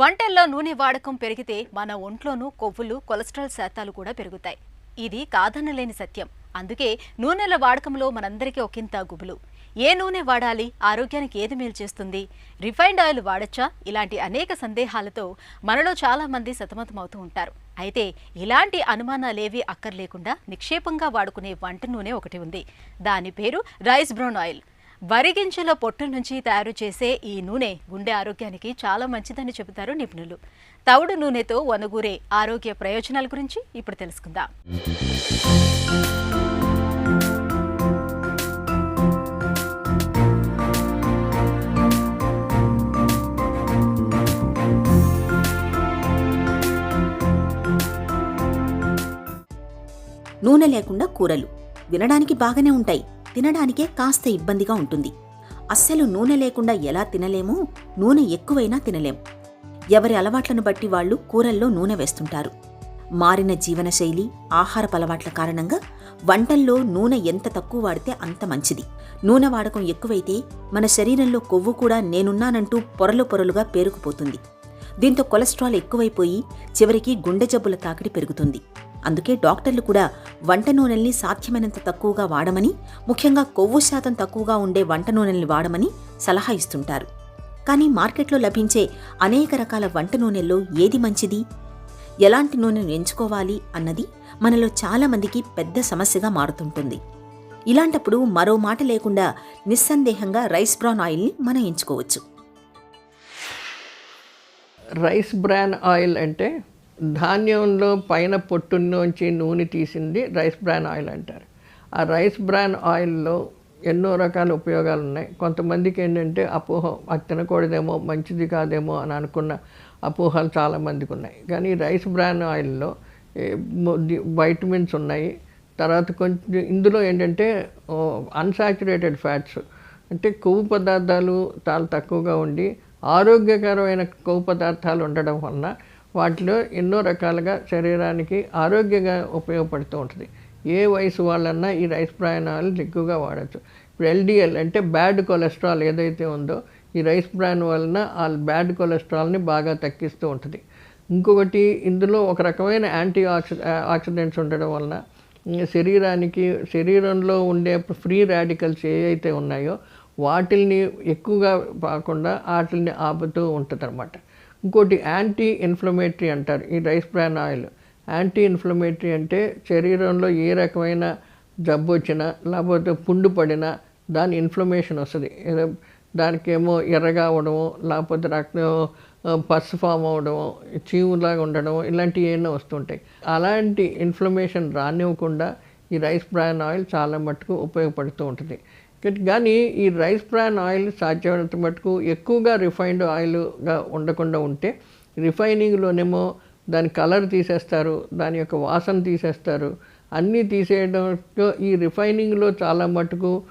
వంటల్లో నూనె వాడకం పెరిగితే మన ఒంట్లోనూ కొవ్వులు కొలెస్ట్రాల్ శాతాలు కూడా పెరుగుతాయి. ఇది కాదనలేని సత్యం. అందుకే నూనెల వాడకంలో మనందరికీ ఒకంత గుబులు. ఏ నూనె వాడాలి? ఆరోగ్యానికి ఏది మేలు చేస్తుంది? రిఫైన్డ్ ఆయిల్ వాడచ్చా? ఇలాంటి అనేక సందేహాలతో మనలో చాలామంది సతమతమవుతూ ఉంటారు. అయితే ఇలాంటి అనుమానాలేవీ అక్కర్లేకుండా నిక్షేపంగా వాడుకునే వంట నూనె ఒకటి ఉంది. దాని పేరు రైస్ బ్రౌన్ ఆయిల్. వరి గింజల పొట్టు నుంచి తయారు చేసే ఈ నూనె గుండె ఆరోగ్యానికి చాలా మంచిదని చెబుతారు నిపుణులు. తవుడు నూనెతో వనగూరే ఆరోగ్య ప్రయోజనాల గురించి ఇప్పుడు తెలుసుకుందాం. నూనె లేకుండా కూరలు వినడానికి బాగానే ఉంటాయి. తినడానికే కాస్త ఇబ్బందిగా ఉంటుంది. అస్సలు నూనె లేకుండా ఎలా తినలేమో నూనె ఎక్కువైనా తినలేం. ఎవరి అలవాట్లను బట్టి వాళ్ళు కూరల్లో నూనె వేస్తుంటారు. మారిన జీవనశైలి ఆహారపు అలవాట్ల కారణంగా వంటల్లో నూనె ఎంత తక్కువ వాడితే అంత మంచిది. నూనె వాడకం ఎక్కువైతే మన శరీరంలో కొవ్వు కూడా నేనున్నానంటూ పొరలు పొరలుగా పేరుకుపోతుంది. దీంతో కొలెస్ట్రాల్ ఎక్కువైపోయి చివరికి గుండె జబ్బుల తాకిడి పెరుగుతుంది. అందుకే డాక్టర్లు కూడా వంట నూనెల్ని సాధ్యమైనంత తక్కువగా వాడమని ముఖ్యంగా కొవ్వు శాతం తక్కువగా ఉండే వంట నూనెల్ని వాడమని సలహా ఇస్తుంటారు. కానీ మార్కెట్లో లభించే అనేక రకాల వంట నూనెల్లో ఏది మంచిది? ఎలాంటి నూనెను ఎంచుకోవాలి అన్నది మనలో చాలామందికి పెద్ద సమస్యగా మారుతుంటుంది. ఇలాంటప్పుడు మరో మాట లేకుండా నిస్సందేహంగా రైస్ బ్రాన్ ఆయిల్ని మనం ఎంచుకోవచ్చు. రైస్ బ్రాన్ ఆయిల్ అంటే ధాన్యంలో పైన పొట్టులోంచి నూనె తీసింది రైస్ బ్రాన్ ఆయిల్ అంటారు. ఆ రైస్ బ్రాన్ ఆయిల్లో ఎన్నో రకాల ఉపయోగాలు ఉన్నాయి కొంతమందికి ఏంటంటే అపోహ అది తినకూడదేమో మంచిది కాదేమో అని అనుకున్న అపోహలు చాలామందికి ఉన్నాయి. కానీ రైస్ బ్రాన్ ఆయిల్లో వైటమిన్స్ ఉన్నాయి. తర్వాత కొంచెం ఇందులో ఏంటంటే అన్సాచురేటెడ్ ఫ్యాట్స్. అంటే కొవ్వు పదార్థాలు చాలా తక్కువగా ఉండి ఆరోగ్యకరమైన కొవ్వు పదార్థాలు ఉండడం వలన వాటిలో ఎన్నో రకాలుగా శరీరానికి ఆరోగ్యంగా ఉపయోగపడుతూ ఉంటుంది. ఏ వయసు వాళ్ళన్నా ఈ రైస్ ప్రయాణాలు ఎక్కువగా వాడచ్చు. ఇప్పుడు ఎల్డిఎల్ అంటే బ్యాడ్ కొలెస్ట్రాల్ ఏదైతే ఉందో ఈ రైస్ బ్రాన్ వలన ఆ బ్యాడ్ కొలెస్ట్రాల్ని బాగా తగ్గిస్తూ ఉంటుంది. ఇంకొకటి ఇందులో ఒక రకమైన యాంటీ ఆక్సి ఆక్సిడెంట్స్ ఉండడం వలన శరీరానికి శరీరంలో ఉండే ఫ్రీ రాడికల్స్ ఏవైతే ఉన్నాయో వాటిల్ని ఎక్కువగా కాకుండా వాటిల్ని ఆపుతూ ఉంటుంది అన్నమాట ఇంకోటి యాంటీ ఇన్ఫ్లమేటరీ అంటారు ఈ rice bran oil anti inflammatory అంటే శరీరంలో ఏ రకమైన జబ్బు వచ్చినా లేకపోతే పుండు పడినా దాని ఇన్ఫ్లమేషన్ వస్తుంది. ఏదో దానికేమో ఎర్రగా అవడము లేకపోతే రక్తం పసు ఫామ్ అవడము చీవులాగా ఉండడం ఇలాంటివి ఏమైనా వస్తుంటాయి. అలాంటి ఇన్ఫ్లమేషన్ రానివ్వకుండా ఈ రైస్ బ్రాన్ ఆయిల్ చాలా మట్టుకు ఉపయోగపడుతూ ఉంటుంది. కానీ- ఈ రైస్ బ్రాన్ ఆయిల్ సాధ్యమైనంత మటుకు ఎక్కువగా రిఫైన్డ్ ఆయిల్గా ఉండకుండా ఉంటే రిఫైనింగ్లోనేమో దాని కలర్ తీసేస్తారు దాని యొక్క వాసన తీసేస్తారు. అన్నీ తీసేయడంతో ఈ రిఫైనింగ్లో చాలా మటుకు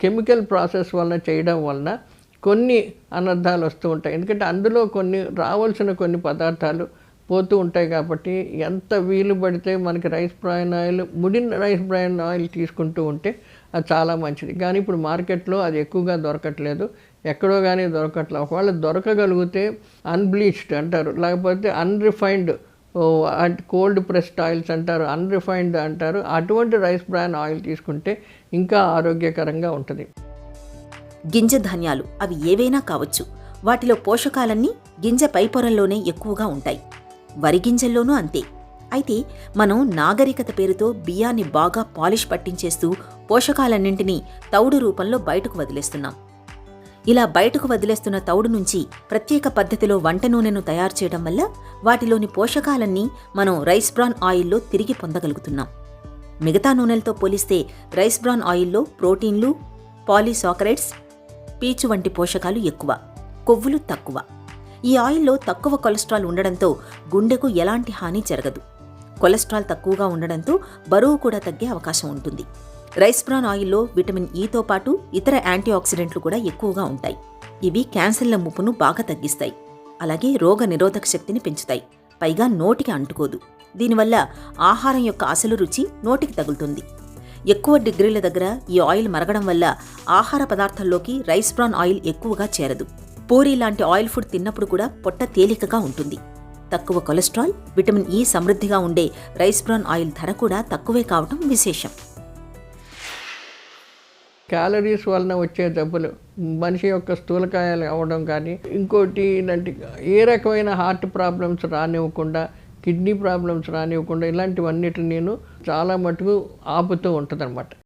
కెమికల్ ప్రాసెస్ వలన చేయడం వలన కొన్ని అనర్థాలు వస్తూ ఉంటాయి. ఎందుకంటే అందులో కొన్ని రావాల్సిన కొన్ని పదార్థాలు పోతూ ఉంటాయి కాబట్టి ఎంత వీలు పడితే మనకి రైస్ బ్రాయిన్ ఆయిల్ ముడిన రైస్ బ్రాయిన్ ఆయిల్ తీసుకుంటూ ఉంటే అది చాలా మంచిది. కానీ ఇప్పుడు మార్కెట్లో అది ఎక్కువగా దొరకట్లేదు. ఎక్కడో కానీ దొరకట్లేదు ఒకవేళ దొరకగలిగితే అన్బ్లీచ్డ్ అంటారు. లేకపోతే అన్రిఫైన్డ్ అంటే కోల్డ్ ప్రెస్డ్ ఆయిల్స్ అంటారు. అన్రిఫైన్డ్ అంటారు. అటువంటి రైస్ బ్రాన్ ఆయిల్ తీసుకుంటే ఇంకా ఆరోగ్యకరంగా ఉంటుంది. గింజ ధాన్యాలు అవి ఏవైనా కావచ్చు. వాటిలో పోషకాలన్నీ గింజ పై పొరల్లోనే ఎక్కువగా ఉంటాయి. వరి గింజల్లోనూ అంతే. అయితే మనం నాగరికత పేరుతో బియ్యాన్ని బాగా పాలిష్ పట్టించేస్తూ పోషకాలన్నింటినీ తౌడు రూపంలో బయటకు వదిలేస్తున్నాం. ఇలా బయటకు వదిలేస్తున్న తౌడు నుంచి ప్రత్యేక పద్ధతిలో వంట నూనెను తయారు చేయడం వల్ల వాటిలోని పోషకాలన్నీ మనం రైస్ బ్రాన్ ఆయిల్లో తిరిగి పొందగలుగుతున్నాం. మిగతా నూనెలతో పోలిస్తే రైస్ బ్రాన్ ఆయిల్లో ప్రోటీన్లు పాలీసాకరైడ్స్ పీచు వంటి పోషకాలు ఎక్కువ కొవ్వులు తక్కువ. ఈ ఆయిల్లో తక్కువ కొలెస్ట్రాల్ ఉండడంతో గుండెకు ఎలాంటి హాని జరగదు. కొలెస్ట్రాల్ తక్కువగా ఉండడంతో బరువు కూడా తగ్గే అవకాశం ఉంటుంది. రైస్ బ్రాన్ ఆయిల్లో విటమిన్ e ఈతో పాటు ఇతర యాంటీ ఆక్సిడెంట్లు కూడా ఎక్కువగా ఉంటాయి. ఇవి క్యాన్సర్ల ముప్పును బాగా తగ్గిస్తాయి. అలాగే రోగ నిరోధక శక్తిని పెంచుతాయి. పైగా నోటికి అంటుకోదు. దీనివల్ల ఆహారం యొక్క అసలు రుచి నోటికి తగులుతుంది. ఎక్కువ డిగ్రీల దగ్గర ఈ ఆయిల్ మరగడం వల్ల ఆహార పదార్థాల్లోకి రైస్ బ్రాన్ ఆయిల్ ఎక్కువగా చేరదు. పూరి లాంటి ఆయిల్ ఫుడ్ తిన్నప్పుడు కూడా పొట్ట తేలికగా ఉంటుంది. తక్కువ కొలెస్ట్రాల్ విటమిన్ ఈ సమృద్ధిగా ఉండే రైస్ బ్రాన్ ఆయిల్ ధర కూడా తక్కువే కావటం విశేషం. క్యాలరీస్ వలన వచ్చే జబ్బులు మనిషి యొక్క స్థూలకాయాలు అవ్వడం కానీ ఇంకోటి ఇలాంటి ఏ రకమైన హార్ట్ ప్రాబ్లమ్స్ రానివ్వకుండా కిడ్నీ ప్రాబ్లమ్స్ రానివ్వకుండా ఇలాంటివన్నిటిని నేను చాలా మటుకు ఆపుతూ ఉంటుంది